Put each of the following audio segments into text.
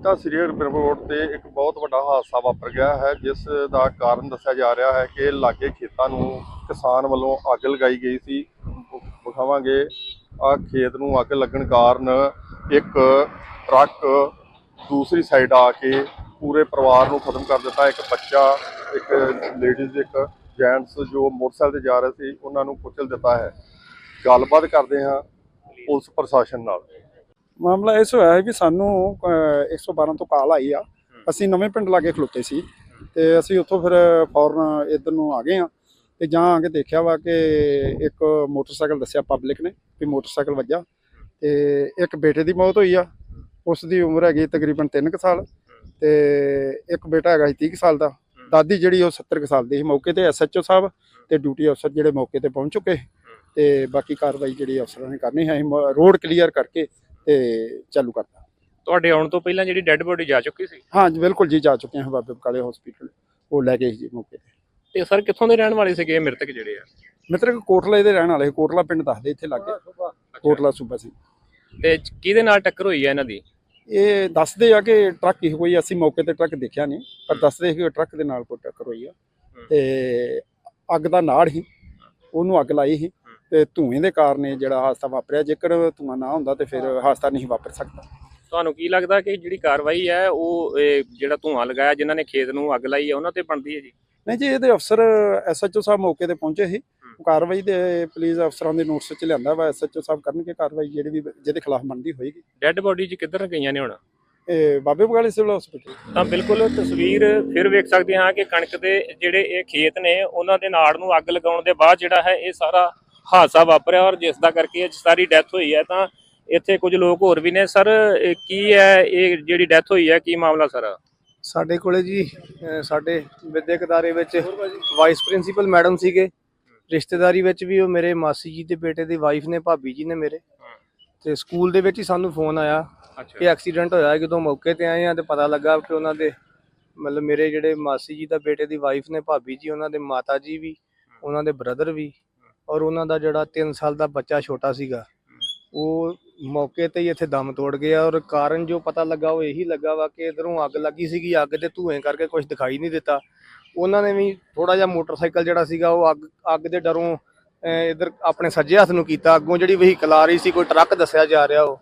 ਬੀਤਾ ਸ੍ਰੀ Harmandir road ਤੇ ਇੱਕ ਬਹੁਤ ਵੱਡਾ ਹਾਦਸਾ ਵਾਪਰ ਗਿਆ ਹੈ, ਜਿਸ ਦਾ ਕਾਰਨ ਦੱਸਿਆ ਜਾ ਰਿਹਾ ਹੈ ਕਿ ਲਾਗੇ ਖੇਤਾਂ ਨੂੰ ਕਿਸਾਨ ਵੱਲੋਂ ਅੱਗ ਲਗਾਈ ਗਈ ਸੀ। ਵਿਖਾਵਾਂਗੇ ਆ ਖੇਤ ਨੂੰ ਅੱਗ ਲੱਗਣ ਕਾਰਨ ਇੱਕ ਟਰੱਕ ਦੂਸਰੀ ਸਾਈਡ ਆ ਕੇ ਪੂਰੇ ਪਰਿਵਾਰ ਨੂੰ ਖਤਮ ਕਰ ਦਿੱਤਾ। ਇੱਕ ਬੱਚਾ, ਇੱਕ ਲੇਡੀਜ਼, ਇੱਕ ਜੈਂਟਸ ਜੋ ਮੋਟਰਸਾਈਕਲ ਤੇ ਜਾ ਰਹੇ ਸੀ, ਉਹਨਾਂ ਨੂੰ ਕੁਚਲ ਦਿੱਤਾ ਹੈ। ਗੱਲਬਾਤ ਕਰਦੇ ਹਾਂ ਪੁਲਿਸ ਪ੍ਰਸ਼ਾਸਨ ਨਾਲ। ਮਾਮਲਾ ਇਸ ਹੋਇਆ ਹੈ ਕਿ ਸਾਨੂੰ ਅਹ, 112 ਤੋਂ ਕਾਲ ਆਈ ਆ। ਅਸੀਂ ਨਵੇਂ ਪਿੰਡ ਲਾਗੇ ਖਲੋਤੇ ਸੀ ਤੇ ਅਸੀਂ ਉੱਥੋਂ ਫਿਰ ਫੌਰਨ ਇੱਧਰ ਨੂੰ ਆ ਗਏ ਆ ਤੇ ਜਾਂ ਆ ਕੇ ਦੇਖਿਆ ਵਾ ਕਿ ਇੱਕ ਮੋਟਰਸਾਈਕਲ ਦੱਸਿਆ ਪਬਲਿਕ ਨੇ ਵੀ ਮੋਟਰਸਾਈਕਲ ਵੱਜਾ ਤੇ ਇੱਕ ਬੇਟੇ ਦੀ ਮੌਤ ਹੋਈ ਆ। ਉਸ ਦੀ ਉਮਰ ਹੈਗੀ ਤਕਰੀਬਨ 3 ਕੁ ਸਾਲ ਤੇ ਇੱਕ ਬੇਟਾ ਹੈਗਾ ਸੀ 30 ਕੁ ਸਾਲ ਦਾ। ਦਾਦੀ ਜਿਹੜੀ ਉਹ 70 ਕੁ ਸਾਲ ਦੀ ਸੀ। ਮੌਕੇ ਤੇ ਐਸਐਚਓ ਸਾਹਿਬ ਤੇ ਡਿਊਟੀ ਅਫਸਰ ਜਿਹੜੇ ਮੌਕੇ ਤੇ ਪਹੁੰਚ ਚੁੱਕੇ ਤੇ ਬਾਕੀ ਕਾਰਵਾਈ ਜਿਹੜੀ ਅਫਸਰਾਂ ਨੇ ਕਰਨੀ ਹੈ ਰੋਡ ਕਲੀਅਰ ਕਰਕੇ ਤੇ ਚਾਲੂ ਕਰਤਾ। ਤੁਹਾਡੇ ਆਉਣ ਤੋਂ ਪਹਿਲਾਂ ਜਿਹੜੀ ਡੈੱਡ ਬੋਡੀ ਜਾ ਚੁੱਕੀ ਸੀ? ਹਾਂ ਜੀ ਬਿਲਕੁਲ ਜੀ ਜਾ ਚੁੱਕੇ ਹਾਂ ਬਾਬੇ ਬਕਾਲੇ ਹਸਪੀਟਲ ਉਹ ਲੈ ਸੀ ਜੀ ਮੌਕੇ ਤੇ। ਤੇ ਸਰ ਕਿੱਥੋਂ ਦੇ ਰਹਿਣ ਵਾਲੇ ਸੀਗੇ ਇਹ ਮ੍ਰਿਤਕ ਜਿਹੜੇ ਆ? ਮਿੱਤਰ ਕੋਟਲੇ ਦੇ ਰਹਿਣ ਵਾਲੇ ਸੀ, ਕੋਟਲਾ ਪਿੰਡ ਦੱਸਦੇ ਇੱਥੇ ਲੱਗੇ। ਕੋਟਲਾ ਸੂਬਾ ਸਿੰਘ ਤੇ ਕਿਹਦੇ ਨਾਲ ਟੱਕਰ ਹੋਈ ਹੈ ਇਹਨਾਂ ਦੀ? ਇਹ ਦੱਸਦੇ ਆ ਕਿ ਟਰੱਕ ਹੀ ਕੋਈ ਅਸੀਂ ਮੌਕੇ ਤੇ ਟਰੱਕ ਦੇਖਿਆ ਨਹੀਂ ਪਰ ਦੱਸਦੇ ਕਿ ਟਰੱਕ ਦੇ ਨਾਲ ਕੋਈ ਟੱਕਰ ਹੋਈ ਆ। ਤੇ ਅੱਗ ਦਾ ਨਾੜ ਹੀ ਉਹਨੂੰ ਅੱਗ ਲਾਈ ਸੀ। ਤੇ ਧੂਏ ਦੇ ਕਾਰਨ ਇਹ ਜਿਹੜਾ ਹਾਦਸਾ ਵਾਪਰਿਆ ਜੇਕਰ ਧੂਆਂ ਨਾ ਹੁੰਦਾ ਤੇ ਫਿਰ ਹਾਦਸਾ ਨਹੀਂ ਵਾਪਰ ਸਕਦਾ। ਤੁਹਾਨੂੰ ਕੀ ਲੱਗਦਾ ਕਿ ਜਿਹੜੀ ਕਾਰਵਾਈ ਹੈ ਉਹ ਜਿਹੜਾ ਧੂਆਂ ਲਗਾਇਆ ਜਿਨ੍ਹਾਂ ਨੇ ਖੇਤ ਨੂੰ ਅੱਗ ਲਾਈ ਹੈ ਉਹਨਾਂ ਤੇ ਬਣਦੀ ਹੈ ਜੀ? ਨਹੀਂ ਜੀ ਇਹਦੇ ਅਫਸਰ ਐਸਐਚਓ ਸਾਹਿਬ ਮੌਕੇ ਤੇ ਪਹੁੰਚੇ ਸੀ। ਕਾਰਵਾਈ ਦੇ ਪੁਲਿਸ ਅਫਸਰਾਂ ਦੇ ਨੋਟਿਸ ਚ ਲਿਆਂਦਾ ਵਾ ਐਸਐਚਓ ਸਾਹਿਬ ਕਰਨਗੇ ਕਾਰਵਾਈ ਜਿਹੜੀ ਵੀ ਜਿਹਦੇ ਖਿਲਾਫ ਬਣਦੀ ਹੋਏਗੀ। ਡੈੱਡ ਬੋਡੀ ਜੀ ਕਿੱਧਰ ਗਈਆਂ ਨੇ ਹੁਣ? ਇਹ ਬਾਬੇ ਬਗਾਲੇ ਸਿਵਲ ਹਸਪੀਟਲ। ਤਾਂ ਬਿਲਕੁਲ ਤਸਵੀਰ ਫਿਰ ਵੇਖ ਸਕਦੇ ਹਾਂ ਕਿ ਕਣਕ ਦੇ ਜਿਹੜੇ ਇਹ ਖੇਤ ਨੇ ਉਹਨਾਂ ਦੇ ਨਾੜ ਨੂੰ ਅੱਗ ਲਗਾਉਣ ਦੇ ਬਾਅਦ ਜਿਹੜਾ ਹੈ ਇਹ ਸਾਰਾ ਹਾਦਸਾ ਵਾਪਰਿਆ ਔਰ ਜਿਸ ਦਾ ਕਰਕੇ ਸਾਰੀ ਡੈਥ ਹੋਈ ਹੈ ਤਾਂ ਇੱਥੇ ਕੁਝ ਲੋਕ ਹੋਰ ਵੀ ਨੇ। ਸਰ ਕੀ ਹੈ? ਇਹ ਜਿਹੜੀ ਡੈਥ ਹੋਈ ਹੈ ਕੀ ਮਾਮਲਾ ਸਰ? ਸਾਡੇ ਕੋਲੇ ਜੀ ਸਾਡੇ ਵਿਦਿਅਕ ਅਦਾਰੇ ਵਿੱਚ ਵਾਈਸ ਪ੍ਰਿੰਸੀਪਲ ਮੈਡਮ ਸੀਗੇ। ਰਿਸ਼ਤੇਦਾਰੀ ਵਿੱਚ ਵੀ ਉਹ ਮੇਰੇ ਮਾਸੀ ਜੀ ਦੇ ਬੇਟੇ ਦੀ ਵਾਈਫ ਨੇ ਭਾਬੀ ਜੀ ਨੇ ਮੇਰੇ। ਤੇ ਸਕੂਲ ਦੇ ਵਿੱਚ ਹੀ ਸਾਨੂੰ ਫੋਨ ਆਇਆ ਕਿ ਐਕਸੀਡੈਂਟ ਹੋਇਆ ਜਦੋਂ ਮੌਕੇ ਤੇ ਆਏ ਆ ਤੇ ਪਤਾ ਲੱਗਾ ਕਿ ਉਹਨਾਂ ਦੇ ਮਤਲਬ ਮੇਰੇ ਜਿਹੜੇ ਮਾਸੀ ਜੀ ਦਾ ਬੇਟੇ ਦੀ ਵਾਈਫ ਨੇ ਭਾਬੀ ਜੀ ਉਹਨਾਂ ਦੇ ਮਾਤਾ ਜੀ ਵੀ ਉਹਨਾਂ ਦੇ ਬ੍ਰਦਰ ਵੀ। ਔਰ ਉਹਨਾਂ ਦਾ ਜਿਹੜਾ 3 ਸਾਲ ਦਾ ਬੱਚਾ ਛੋਟਾ ਸੀਗਾ, ਉਹ ਮੌਕੇ ਤੇ ਹੀ ਇੱਥੇ ਦਮ ਤੋੜ ਗਿਆ ਔਰ ਕਾਰਨ ਜੋ ਪਤਾ ਲੱਗਾ ਉਹ ਇਹੀ ਲੱਗਾ ਵਾ ਕਿ ਇਧਰੋਂ ਅੱਗ ਲੱਗੀ ਸੀਗੀ, ਅੱਗ ਦੇ ਧੂਏ ਕਰਕੇ ਕੁਝ ਦਿਖਾਈ ਨਹੀਂ ਦਿੱਤਾ। ਉਹਨਾਂ ਨੇ ਵੀ ਥੋੜਾ ਜਿਹਾ ਮੋਟਰਸਾਈਕਲ ਜਿਹੜਾ ਸੀਗਾ ਉਹ ਅੱਗ ਅੱਗ ਦੇ ਡਰੋਂ ਇਧਰ ਆਪਣੇ ਸੱਜੇ ਹੱਥ ਨੂੰ ਕੀਤਾ। ਅੱਗੋਂ ਜਿਹੜੀ ਵਹੀਕਲ ਆ ਰਹੀ ਸੀ, ਕੋਈ ਟਰੱਕ ਦੱਸਿਆ ਜਾ ਰਿਹਾ ਉਹ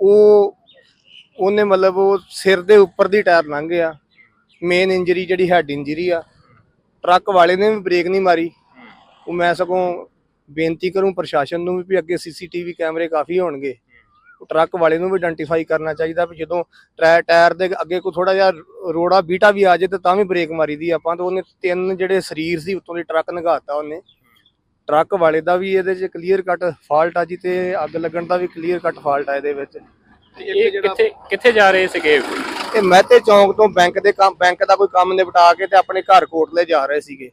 ਉਹ, ਉਹਨੇ ਮਤਲਬ ਉਹ ਸਿਰ ਦੇ ਉੱਪਰ ਦੀ ਟਾਇਰ ਲੰਘ ਗਿਆ। ਮੇਨ ਇੰਜਰੀ ਜਿਹੜੀ ਹੈਡ ਇੰਜਰੀ ਆ। ਟਰੱਕ ਵਾਲੇ ਨੇ ਵੀ ਬ੍ਰੇਕ ਨਹੀਂ ਮਾਰੀ। ਉਹ ਮੈਂ ਸਗੋਂ ਬੇਨਤੀ ਕਰੂੰ ਪ੍ਰਸ਼ਾਸਨ ਨੂੰ ਵੀ ਵੀ ਅੱਗੇ ਸੀਸੀਟੀਵੀ ਕੈਮਰੇ ਕਾਫੀ ਹੋਣਗੇ। ਉਹ ਟਰੱਕ ਵਾਲੇ ਨੂੰ ਵੀ ਆਇਡੈਂਟੀਫਾਈ ਕਰਨਾ ਚਾਹੀਦਾ ਵੀ ਜਦੋਂ ਟਾਇਰ ਟਾਇਰ ਦੇ ਅੱਗੇ ਕੋਈ ਥੋੜਾ ਜਿਹਾ ਰੋੜਾ ਬੀਟਾ ਵੀ ਆ ਜੇ ਤੇ ਤਾਂ ਵੀ ਬ੍ਰੇਕ ਮਾਰੀ ਦੀ ਆਪਾਂ ਤਾਂ ਉਹਨੇ ਤਿੰਨ ਜਿਹੜੇ ਸਰੀਰ ਸੀ ਉੱਤੋਂ ਦੀ ਟਰੱਕ ਨਗਾਤਾ ਉਹਨੇ। ਟਰੱਕ ਵਾਲੇ ਦਾ ਵੀ ਇਹਦੇ 'ਚ ਕਲੀਅਰ ਕੱਟ ਫਾਲਟ ਆ ਜੀ ਤੇ ਅੱਗ ਲੱਗਣ ਦਾ ਵੀ ਕਲੀਅਰ ਕੱਟ ਫਾਲਟ ਆ ਇਹਦੇ ਵਿੱਚ। ਇਹ ਕਿੱਥੇ ਕਿੱਥੇ ਜਾ ਰਹੇ ਸੀਗੇ? ਇਹ ਮਹਿਤੇ ਚੌਂਕ ਤੋਂ ਬੈਂਕ ਦੇ ਕੰਮ ਬੈਂਕ ਦਾ ਕੋਈ ਕੰਮ ਨਿਪਟਾ ਕੇ ਤੇ ਆਪਣੇ ਘਰ ਕੋਟਲੇ ਜਾ ਰਹੇ ਸੀਗੇ।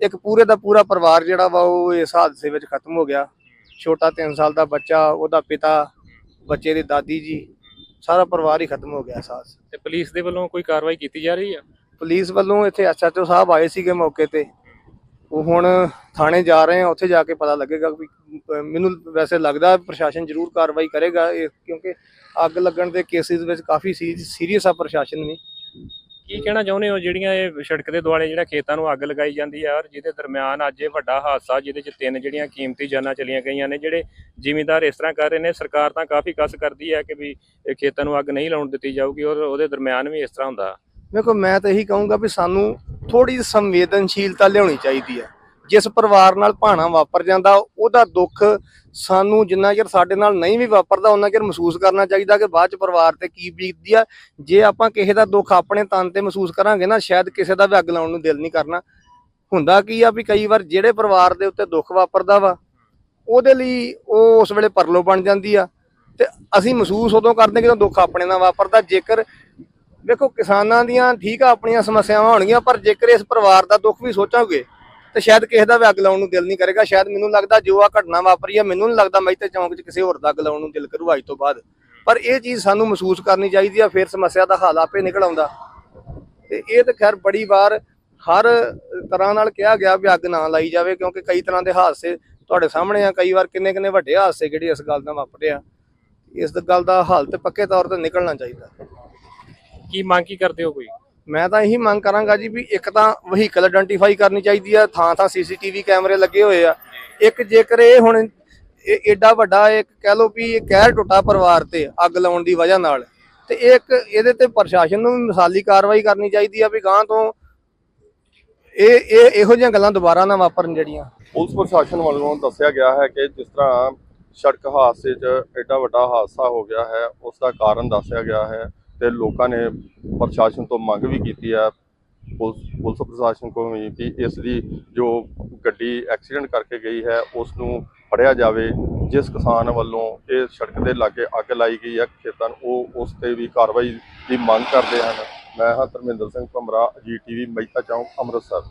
ਇੱਕ ਪੂਰੇ ਦਾ ਪੂਰਾ ਪਰਿਵਾਰ ਜਿਹੜਾ ਵਾ ਉਹ ਇਸ ਹਾਦਸੇ ਵਿੱਚ ਖਤਮ ਹੋ ਗਿਆ। ਛੋਟਾ 3 ਸਾਲ ਦਾ ਬੱਚਾ ਉਹਦਾ ਪਿਤਾ ਬੱਚੇ ਦੀ ਦਾਦੀ ਜੀ ਸਾਰਾ ਪਰਿਵਾਰ ਹੀ ਖਤਮ ਹੋ ਗਿਆ ਇਸ ਹਾਦਸੇ। ਤੇ ਪੁਲਿਸ ਦੇ ਵੱਲੋਂ ਕੋਈ ਕਾਰਵਾਈ ਕੀਤੀ ਜਾ ਰਹੀ ਹੈ ਪੁਲਿਸ ਵੱਲੋਂ ਇੱਥੇ ਐਸਐਚਓ ਸਾਹਿਬ ਆਏ ਸੀਗੇ ਮੌਕੇ ਤੇ। ਉਹ ਹੁਣ ਥਾਣੇ ਜਾ ਰਹੇ ਆ ਉੱਥੇ ਜਾ ਕੇ ਪਤਾ ਲੱਗੇਗਾ ਵੀ ਮੈਨੂੰ ਵੈਸੇ ਲੱਗਦਾ ਪ੍ਰਸ਼ਾਸਨ ਜ਼ਰੂਰ ਕਾਰਵਾਈ ਕਰੇਗਾ ਕਿਉਂਕਿ ਅੱਗ ਲੱਗਣ ਦੇ ਕੇਸਿਸ ਵਿੱਚ ਕਾਫੀ ਸੀਰੀਅਸ ਆ ਪ੍ਰਸ਼ਾਸਨ ਵੀ। ਕੀ ਕਹਿਣਾ ਚਾਹੁੰਦੇ ਹੋ? ਜਿਹੜੀਆਂ ਇਹ ਸੜਕ ਦੇ ਦੁਆਲੇ ਜਿਹੜਾ ਖੇਤਾਂ ਨੂੰ ਅੱਗ ਲਗਾਈ ਜਾਂਦੀ ਹੈ ਔਰ ਜਿਹਦੇ ਦਰਮਿਆਨ ਅੱਜ ਇਹ ਵੱਡਾ ਹਾਦਸਾ ਜਿਹਦੇ ਚ ਤਿੰਨ ਜਿਹੜੀਆਂ ਕੀਮਤੀ ਜਾਨਾਂ ਚਲੀਆਂ ਗਈਆਂ ਨੇ, ਜਿਹੜੇ ਜ਼ਿਮੀਂਦਾਰ ਇਸ ਤਰ੍ਹਾਂ ਕਰ ਰਹੇ ਨੇ, ਸਰਕਾਰ ਤਾਂ ਕਾਫੀ ਕਸ ਕਰਦੀ ਹੈ ਕਿ ਵੀ ਇਹ ਖੇਤਾਂ ਨੂੰ ਅੱਗ ਨਹੀਂ ਲਾਉਣ ਦਿੱਤੀ ਜਾਊਗੀ ਔਰ ਉਹਦੇ ਦਰਮਿਆਨ ਵੀ ਇਸ ਤਰ੍ਹਾਂ ਹੁੰਦਾ। ਦੇਖੋ, ਮੈਂ ਤਾਂ ਇਹੀ ਕਹੂੰਗਾ ਵੀ ਸਾਨੂੰ ਥੋੜੀ ਸੰਵੇਦਨਸ਼ੀਲਤਾ ਲਿਆਉਣੀ ਚਾਹੀਦੀ ਹੈ ਜਿਸ ਪਰਿਵਾਰ ਨਾਲ ਭਾਣਾ ਵਾਪਰ ਜਾਂਦਾ, ਉਹਦਾ ਦੁੱਖ ਸਾਨੂੰ ਜਿੰਨਾ ਚਿਰ ਸਾਡੇ ਨਾਲ ਨਹੀਂ ਵੀ ਵਾਪਰਦਾ ਉਹਨਾਂ ਚਿਰ ਮਹਿਸੂਸ ਕਰਨਾ ਚਾਹੀਦਾ ਕਿ ਬਾਅਦ ਚ ਪਰਿਵਾਰ ਤੇ ਕੀ ਬੀਤਦੀ ਆ। ਜੇ ਆਪਾਂ ਕਿਸੇ ਦਾ ਦੁੱਖ ਆਪਣੇ ਤਨ ਤੇ ਮਹਿਸੂਸ ਕਰਾਂਗੇ ਨਾ, ਸ਼ਾਇਦ ਕਿਸੇ ਦਾ ਵੀ ਅੱਗ ਲਾਉਣ ਨੂੰ ਦਿਲ ਨਹੀਂ ਕਰਨਾ। ਹੁੰਦਾ ਕੀ ਆ ਵੀ ਕਈ ਵਾਰ ਜਿਹੜੇ ਪਰਿਵਾਰ ਦੇ ਉੱਤੇ ਦੁੱਖ ਵਾਪਰਦਾ ਵਾ, ਉਹਦੇ ਲਈ ਉਹ ਉਸ ਵੇਲੇ ਪਰਲੋ ਬਣ ਜਾਂਦੀ ਆ। ਤੇ ਅਸੀਂ ਮਹਿਸੂਸ ਉਦੋਂ ਕਰਦੇ ਜਦੋਂ ਦੁੱਖ ਆਪਣੇ ਨਾਲ ਵਾਪਰਦਾ। ਜੇਕਰ ਵੇਖੋ ਕਿਸਾਨਾਂ ਦੀਆਂ ਠੀਕ ਆ, ਆਪਣੀਆਂ ਸਮੱਸਿਆਵਾਂ ਹੋਣਗੀਆਂ, ਪਰ ਜੇਕਰ ਇਸ ਪਰਿਵਾਰ ਦਾ ਦੁੱਖ ਵੀ ਸੋਚਾਂਗੇ ਤੇ ਸ਼ਾਇਦ ਕਿਸੇ ਦਾ ਵੀ ਅੱਗ ਲਾਉਣ ਨੂੰ ਦਿਲ ਨਹੀਂ ਕਰੇਗਾ। ਸ਼ਾਇਦ ਮੈਨੂੰ ਲੱਗਦਾ ਜੋ ਆ ਘਟਨਾ ਵਾਪਰੀ ਆ, ਮੈਨੂੰ ਨਹੀਂ ਲੱਗਦਾ ਮੈਂ ਤੇ ਚੌਂਕ 'ਚ ਕਿਸੇ ਹੋਰ ਦਾ ਅੱਗ ਲਾਉਣ ਨੂੰ ਦਿਲ ਕਰੂ ਅੱਜ ਤੋਂ ਬਾਅਦ। ਪਰ ਇਹ ਚੀਜ਼ ਸਾਨੂੰ ਮਹਿਸੂਸ ਕਰਨੀ ਚਾਹੀਦੀ ਆ, ਫਿਰ ਸਮੱਸਿਆ ਦਾ ਹੱਲ ਆਪੇ ਨਿਕਲ ਆਉਂਦਾ। ਤੇ ਇਹ ਤਾਂ ਖੈਰ ਬੜੀ ਵਾਰ ਹਰ ਤਰ੍ਹਾਂ ਨਾਲ ਕਿਹਾ ਗਿਆ ਵੀ ਅੱਗ ਨਾ ਲਾਈ ਜਾਵੇ, ਕਿਉਂਕਿ ਕਈ ਤਰ੍ਹਾਂ ਦੇ ਹਾਦਸੇ ਤੁਹਾਡੇ ਸਾਹਮਣੇ ਆ, ਕਈ ਵਾਰ ਕਿੰਨੇ ਕਿੰਨੇ ਵੱਡੇ ਹਾਦਸੇ ਜਿਹੜੇ ਇਸ ਗੱਲ ਦਾ ਵਾਪਰੇ ਆ। ਇਸ ਗੱਲ ਦਾ ਹਾਲ ਤੇ ਪੱਕੇ ਤੌਰ ਤੇ ਨਿਕਲਣਾ ਚਾਹੀਦਾ। ਕੀ ਮੰਗ ਕੀ ਕਰਦੇ ਹੋ ਕੋਈ? ਮੈਂ ਤਾਂ ਇਹੀ ਮੰਗ ਕਰਾਂਗਾ ਜੀ ਵੀ ਇੱਕ ਤਾਂ ਵਹੀਕਲ ਆਇਡੈਂਟੀਫਾਈ ਕਰਨੀ ਚਾਹੀਦੀ ਆ, ਥਾਂ ਥਾਂ ਸੀਸੀਟੀਵੀ ਕੈਮਰੇ ਲੱਗੇ ਹੋਏ ਆ। ਇੱਕ ਜੇਕਰ ਇਹ ਹੁਣ ਏਡਾ ਵੱਡਾ ਇੱਕ ਕਹਿ ਲਓ ਵੀ ਇਹ ਕਹਿਰ ਟੁੱਟਾ ਪਰਿਵਾਰ ਤੇ ਅੱਗ ਲਾਉਣ ਦੀ ਵਜ੍ਹਾ ਨਾਲ, ਤੇ ਇਹ ਇੱਕ ਇਹਦੇ ਤੇ ਪ੍ਰਸ਼ਾਸਨ ਨੂੰ ਮਿਸਾਲੀ ਕਾਰਵਾਈ ਕਰਨੀ ਚਾਹੀਦੀ ਆ ਵੀ ਗਾਂ ਤੋਂ ਇਹ ਇਹ ਇਹੋ ਜਿਹੀਆਂ ਗੱਲਾਂ ਦੁਬਾਰਾ ਨਾ ਵਾਪਰਨ ਜਿਹੜੀਆਂ। ਪੁਲਿਸ ਪ੍ਰਸ਼ਾਸਨ ਵੱਲੋਂ ਦੱਸਿਆ ਗਿਆ ਹੈ ਕਿ ਜਿਸ ਤਰ੍ਹਾਂ ਸੜਕ ਹਾਦਸੇ 'ਚ ਐਡਾ ਵੱਡਾ ਹਾਦਸਾ ਹੋ ਗਿਆ ਹੈ, ਉਸ ਦਾ ਕਾਰਨ ਦੱਸਿਆ ਗਿਆ ਹੈ। ਤੇ ਲੋਕਾਂ ਨੇ ਪ੍ਰਸ਼ਾਸਨ ਤੋਂ ਮੰਗ ਵੀ ਕੀਤੀ ਹੈ ਪੁਲਿਸ ਪੁਲਿਸ ਪ੍ਰਸ਼ਾਸਨ ਕੋਲ ਵੀ ਕਿ ਇਸ ਦੀ ਜੋ ਗੱਡੀ ਐਕਸੀਡੈਂਟ ਕਰਕੇ ਗਈ ਹੈ ਉਸ ਨੂੰ ਫੜਿਆ ਜਾਵੇ, ਜਿਸ ਕਿਸਾਨ ਵੱਲੋਂ ਇਹ ਸੜਕ ਦੇ ਲਾਗੇ ਅੱਗ ਲਾਈ ਗਈ ਹੈ ਖੇਤਾਂ ਨੂੰ, ਉਹ ਉਸ ਤੇ ਵੀ ਕਾਰਵਾਈ ਦੀ ਮੰਗ ਕਰਦੇ ਹਨ। ਮੈਂ ਹਾਂ ਧਰਮਿੰਦਰ ਸਿੰਘ ਭਮਰਾ ਜੀ ਟੀਵੀ, ਮਹਿਤਾ ਚੌਂਕ, ਅੰਮ੍ਰਿਤਸਰ।